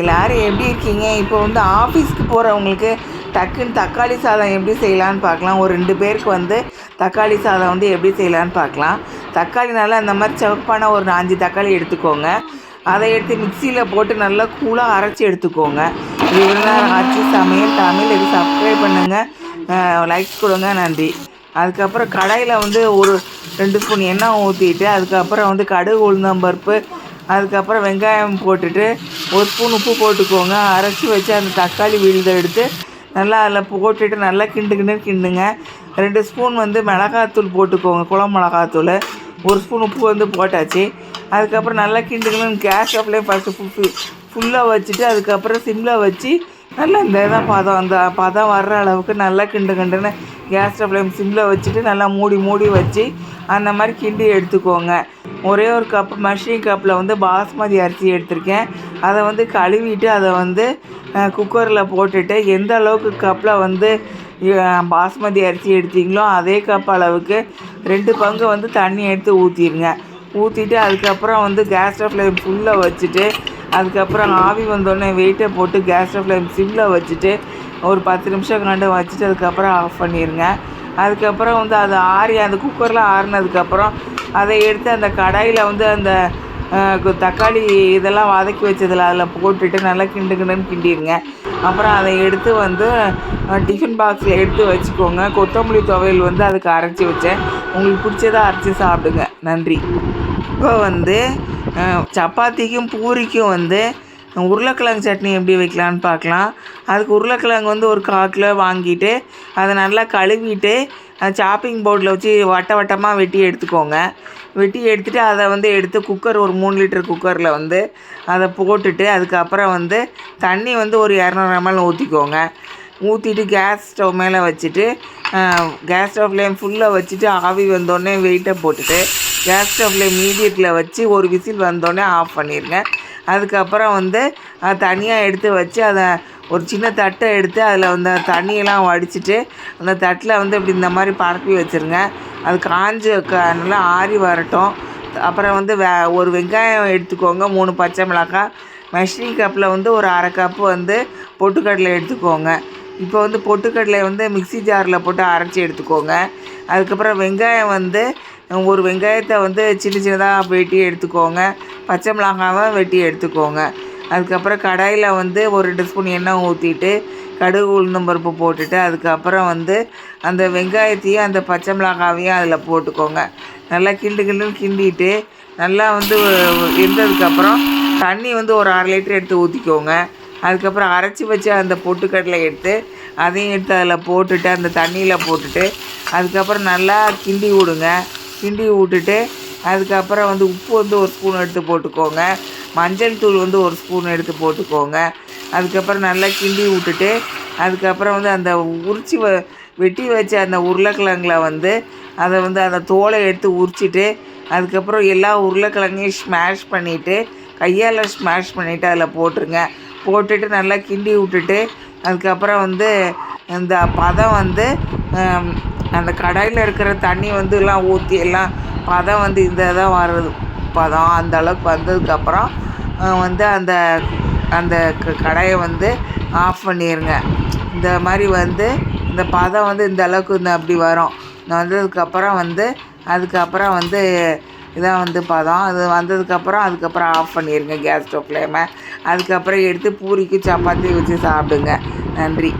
எல்லோரும் எப்படி இருக்கீங்க? இப்போ வந்து ஆஃபீஸ்க்கு போகிறவங்களுக்கு டக்குன்னு தக்காளி சாதம் எப்படி செய்யலான்னு பார்க்கலாம். ஒரு ரெண்டு பேருக்கு வந்து தக்காளி சாதம் வந்து எப்படி செய்யலான்னு பார்க்கலாம். தக்காளி நல்லா மாதிரி சிவப்பான ஒரு அஞ்சு தக்காளி எடுத்துக்கோங்க. அதை எடுத்து மிக்சியில் போட்டு நல்லா கூலாக அரைச்சி எடுத்துக்கோங்க. இது இவ்வளோ நேரம் ஆச்சு. சமையல் தமிழ். இது சப்ஸ்கிரைப் பண்ணுங்கள் லைக்ஸ் கொடுங்க. நன்றி. அதுக்கப்புறம் கடையில் வந்து ஒரு ரெண்டு ஸ்பூன் எண்ணெய் ஊற்றிட்டு அதுக்கப்புறம் வந்து கடுகு உளுந்தம்பருப்பு அதுக்கப்புறம் வெங்காயம் போட்டுட்டு ஒரு ஸ்பூன் உப்பு போட்டுக்கோங்க. அரைச்சி வச்சு அந்த தக்காளி விழுதை எடுத்து நல்லா அதில் போட்டுட்டு நல்லா கிண்டு கிண்டு கிண்டுங்க. ரெண்டு ஸ்பூன் வந்து மிளகாத்தூள் போட்டுக்கோங்க குளம் மிளகாத்தூள். ஒரு ஸ்பூன் உப்பு வந்து போட்டாச்சு. அதுக்கப்புறம் நல்லா கிண்டுக்கணும் கேஸ் ஸ்டவ்லேயே ஃபஸ்ட்டு ஃபுல் ஃபுல்லாக வச்சுட்டு அதுக்கப்புறம் சிம்மில் வச்சு நல்லா இந்த இதான் பதம் அந்த பதம் வர்ற அளவுக்கு நல்லா கிண்டு கிண்டுன்னு கேஸ் ஸ்டவ்ல சிம்மில் வச்சுட்டு நல்லா மூடி மூடி வச்சு அந்த மாதிரி கிண்டி எடுத்துக்கோங்க. ஒரே ஒரு கப் மஷ்ரூம் கப்பில் வந்து பாஸ்மதி அரிசி எடுத்திருக்கேன். அதை வந்து கழுவிட்டு அதை வந்து குக்கரில் போட்டுட்டு எந்த அளவுக்கு கப்பில் வந்து பாஸ்மதி அரிசி எடுத்தீங்களோ அதே கப் அளவுக்கு ரெண்டு பங்கு வந்து தண்ணி எடுத்து ஊற்றிடுங்க ஊற்றிட்டு அதுக்கப்புறம் வந்து கேஸ் ஃப்ளேம் ஃபுல்லாக வச்சுட்டு அதுக்கப்புறம் ஆவி வந்தோடனே வெயிட்டை போட்டு கேஸ் ஃப்ளேம் சிம்மில் வச்சுட்டு ஒரு பத்து நிமிஷம் கண்டு வச்சுட்டு அதுக்கப்புறம் ஆஃப் பண்ணிடுங்க அதுக்கப்புறம் வந்து அது ஆறி அந்த குக்கரில் ஆறினதுக்கப்புறம் அதை எடுத்து அந்த கடாயில் வந்து அந்த தக்காளி இதெல்லாம் வதக்கி வச்சதில் அதில் போட்டுட்டு நல்லா கிண்டு கிண்டுன்னு கிண்டிடுங்க அப்புறம் அதை எடுத்து வந்து டிஃபன் பாக்ஸில் எடுத்து வச்சுக்கோங்க. கொத்தமல்லி துவையல் வந்து அதுக்கு அரைச்சி வச்சேன். உங்களுக்கு பிடிச்சதை அரைச்சி சாப்பிடுங்க. நன்றி. இப்போ வந்து சப்பாத்திக்கும் பூரிக்கும் வந்து உருளைக்கிழங்கு சட்னி எப்படி வைக்கலான்னு பார்க்கலாம். அதுக்கு உருளைக்கிழங்கு வந்து ஒரு கால் கிலோ வாங்கிட்டு அதை நல்லா கழுவிட்டு சாப்பிங் போர்டில் வச்சு வட்ட வட்டமாக வெட்டி எடுத்துக்கோங்க. வெட்டி எடுத்துகிட்டு அதை வந்து எடுத்து குக்கர் ஒரு மூணு லிட்டர் குக்கரில் வந்து அதை போட்டுட்டு அதுக்கப்புறம் வந்து தண்ணி வந்து ஒரு இரநூறு எம்எல் ஊற்றிக்கோங்க ஊற்றிட்டு கேஸ் ஸ்டவ் மேலே வச்சுட்டு கேஸ் ஸ்டவ் ஃப்ளேம் ஃபுல்லாக வச்சுட்டு ஆவி வந்தோடனே வெயிட்டை போட்டுட்டு கேஸ் ஸ்டவ் ஃப்ளேம் மீடியத்தில் வச்சு ஒரு விசில் வந்தோடனே ஆஃப் பண்ணிடுங்க அதுக்கப்புறம் வந்து தனியாக எடுத்து வச்சு அதை ஒரு சின்ன தட்டை எடுத்து அதில் வந்து தண்ணியெல்லாம் வடிச்சிட்டு அந்த தட்டில் வந்து இப்படி இந்த மாதிரி பரப்பி வச்சுருங்க. அது காஞ்சு க நல்லா ஆறி வரட்டும். அப்புறம் வந்து வே ஒரு வெங்காயம் எடுத்துக்கோங்க மூணு பச்சை மிளகாய். மெஷினி கப்பில் வந்து ஒரு அரை கப்பு வந்து பொட்டுக்கடலை எடுத்துக்கோங்க. இப்போ வந்து பொட்டுக்கடலை வந்து மிக்ஸி ஜாரில் போட்டு அரைச்சி எடுத்துக்கோங்க. அதுக்கப்புறம் வெங்காயம் வந்து ஒரு வெங்காயத்தை வந்து சின்ன சின்னதாக வெட்டி எடுத்துக்கோங்க. பச்சை மிளகாவை வெட்டி எடுத்துக்கோங்க. அதுக்கப்புறம் கடாயில் வந்து ஒரு ரெண்டு ஸ்பூன் எண்ணெய் ஊற்றிட்டு கடுகு உளுந்தம் பருப்பு போட்டுட்டு அதுக்கப்புறம் வந்து அந்த வெங்காயத்தையும் அந்த பச்சை மிளகாவையும் அதில் போட்டுக்கோங்க. நல்லா கிண்டு கிண்டுன்னு கிண்டிட்டு நல்லா வந்து இருந்ததுக்கப்புறம் தண்ணி வந்து ஒரு அரை லிட்டர் எடுத்து ஊற்றிக்கோங்க. அதுக்கப்புறம் அரைச்சி வச்ச அந்த பொட்டுக்கடலை எடுத்து அதையும் எடுத்து அதில் போட்டுட்டு அந்த தண்ணியில் போட்டுட்டு அதுக்கப்புறம் நல்லா கிண்டி விடுங்க. கிண்டி விட்டுட்டு அதுக்கப்புறம் வந்து உப்பு வந்து ஒரு ஸ்பூன் எடுத்து போட்டுக்கோங்க. மஞ்சள் தூள் வந்து ஒரு ஸ்பூன் எடுத்து போட்டுக்கோங்க. அதுக்கப்புறம் நல்லா கிண்டி விட்டுட்டு அதுக்கப்புறம் வந்து அந்த உரிச்சி வ வெட்டி வச்ச அந்த உருளைக்கிழங்குல வந்து அதை வந்து அந்த தோலை எடுத்து உரிச்சிட்டு அதுக்கப்புறம் எல்லா உருளைக்கிழங்கையும் ஸ்மாஷ் பண்ணிவிட்டு கையால் ஸ்மாஷ் பண்ணிவிட்டு அதில் போட்டுருங்க. போட்டுட்டு நல்லா கிண்டி விட்டுட்டு அதுக்கப்புறம் வந்து இந்த பதம் வந்து அந்த கடாயில் இருக்கிற தண்ணி வந்து எல்லாம் ஊற்றி எல்லாம் பதம் வந்து இந்த இதாக வர்றது. பதம் அந்த அளவுக்கு வந்ததுக்கப்புறம் வந்து அந்த அந்த க- வந்து ஆஃப் பண்ணிடுங்க இந்த மாதிரி வந்து இந்த பதம் வந்து இந்த அளவுக்கு இந்த அப்படி வரும். வந்ததுக்கப்புறம் வந்து அதுக்கப்புறம் வந்து இதான் வந்து பதம் அது வந்ததுக்கப்புறம் அதுக்கப்புறம் ஆஃப் பண்ணிடுங்க கேஸ் ஸ்டவ் ஃப்ளேமை அதுக்கப்புறம் எடுத்து பூரிக்கு சப்பாத்தி வச்சு சாப்பிடுங்க. நன்றி.